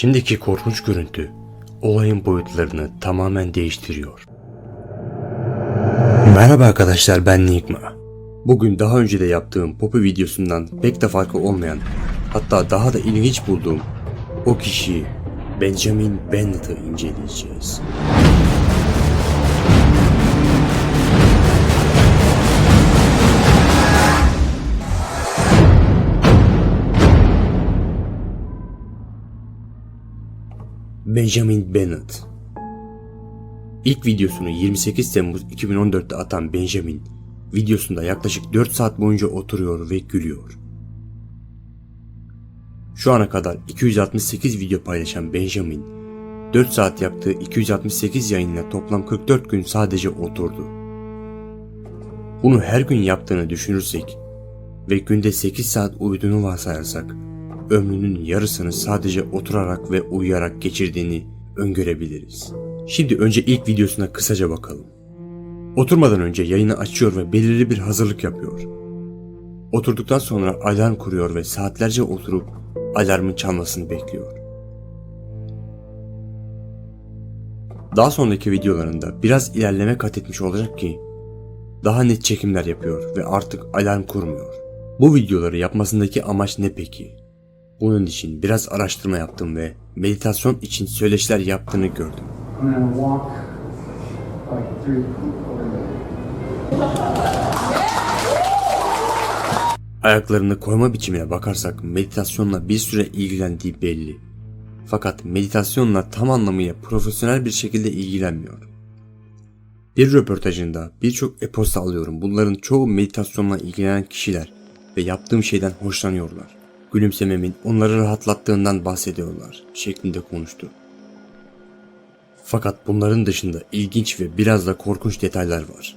Şimdiki korkunç görüntü olayın boyutlarını tamamen değiştiriyor. Merhaba arkadaşlar ben Nigma. Bugün daha önce de yaptığım Poppy videosundan pek de farkı olmayan hatta daha da ilginç bulduğum o kişiyi Benjamin Bennett'ı inceleyeceğiz. Benjamin Bennett İlk videosunu 28 Temmuz 2014'te atan Benjamin, videosunda yaklaşık 4 saat boyunca oturuyor ve gülüyor. Şu ana kadar 268 video paylaşan Benjamin, 4 saat yaptığı 268 yayınla toplam 44 gün sadece oturdu. Bunu her gün yaptığını düşünürsek ve günde 8 saat uyuduğunu varsayarsak, ömrünün yarısını sadece oturarak ve uyuyarak geçirdiğini öngörebiliriz. Şimdi önce ilk videosuna kısaca bakalım. Oturmadan önce yayını açıyor ve belirli bir hazırlık yapıyor. Oturduktan sonra alarm kuruyor ve saatlerce oturup alarmın çalmasını bekliyor. Daha sonraki videolarında biraz ilerleme kat etmiş olacak ki daha net çekimler yapıyor ve artık alarm kurmuyor. Bu videoları yapmasındaki amaç ne peki? Bunun için biraz araştırma yaptım ve meditasyon için söyleşiler yaptığını gördüm. Ayaklarını koyma biçimine bakarsak meditasyonla bir süre ilgilendiği belli. Fakat meditasyonla tam anlamıyla profesyonel bir şekilde ilgilenmiyor. Bir röportajında birçok e-posta alıyorum. Bunların çoğu meditasyonla ilgilenen kişiler ve yaptığım şeyden hoşlanıyorlar. Gülümsememin onları rahatlattığından bahsediyorlar şeklinde konuştu. Fakat bunların dışında ilginç ve biraz da korkunç detaylar var.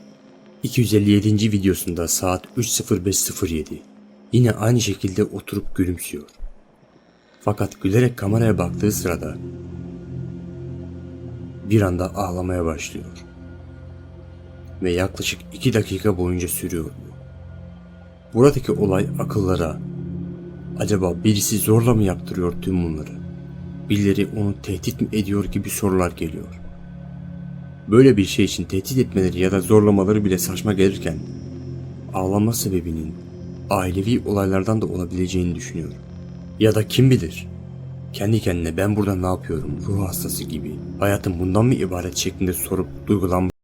257. videosunda saat 3.05.07 yine aynı şekilde oturup gülümsüyor. Fakat gülerek kameraya baktığı sırada bir anda ağlamaya başlıyor. Ve yaklaşık 2 dakika boyunca sürüyor bu. Buradaki olay akıllara acaba birisi zorla mı yaptırıyor tüm bunları? Birileri onu tehdit mi ediyor gibi sorular geliyor. Böyle bir şey için tehdit etmeleri ya da zorlamaları bile saçma gelirken ağlama sebebinin ailevi olaylardan da olabileceğini düşünüyorum. Ya da kim bilir? Kendi kendine ben burada ne yapıyorum ruh hastası gibi hayatım bundan mı ibaret şeklinde sorup duygulanmış.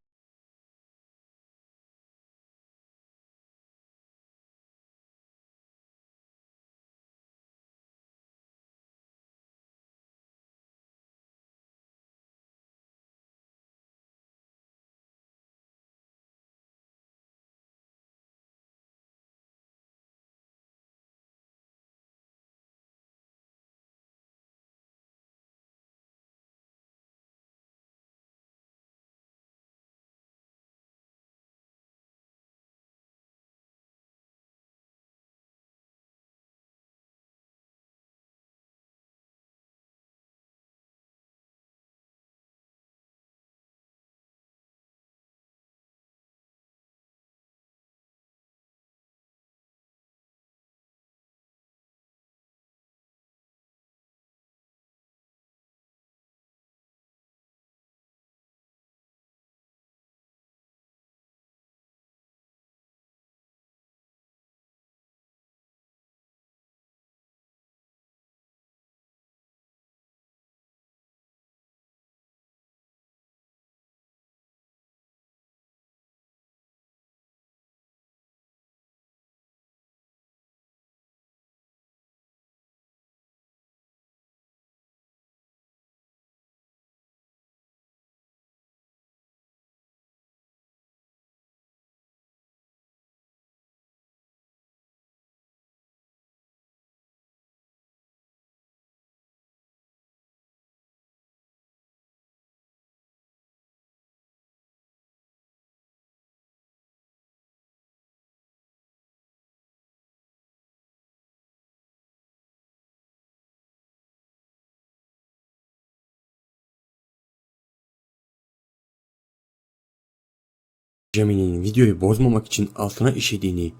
Cemi'nin videoyu bozmamak için altına işediğini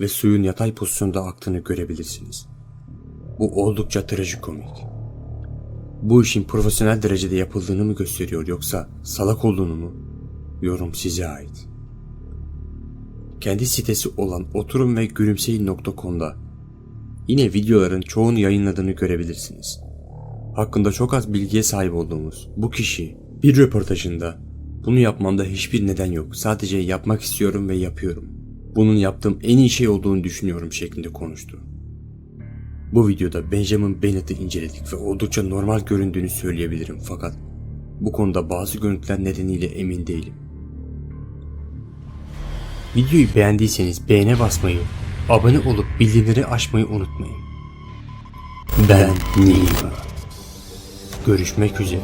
ve suyun yatay pozisyonda aktığını görebilirsiniz. Bu oldukça trajikomik. bu işin profesyonel derecede yapıldığını mı gösteriyor yoksa salak olduğunu mu? Yorum size ait. Kendi sitesi olan oturum ve gülümseyin.com'da yine videoların çoğunu yayınladığını görebilirsiniz. Hakkında çok az bilgiye sahip olduğumuz bu kişi bir röportajında bunu yapmamda hiçbir neden yok. Sadece yapmak istiyorum ve yapıyorum. Bunun yaptığım en iyi şey olduğunu düşünüyorum şeklinde konuştu. Bu videoda Benjamin Bennett'i inceledik ve oldukça normal göründüğünü söyleyebilirim fakat bu konuda bazı görüntüler nedeniyle emin değilim. Videoyu beğendiyseniz beğene basmayı, abone olup bildirimleri açmayı unutmayın. Ben Nima. Görüşmek üzere.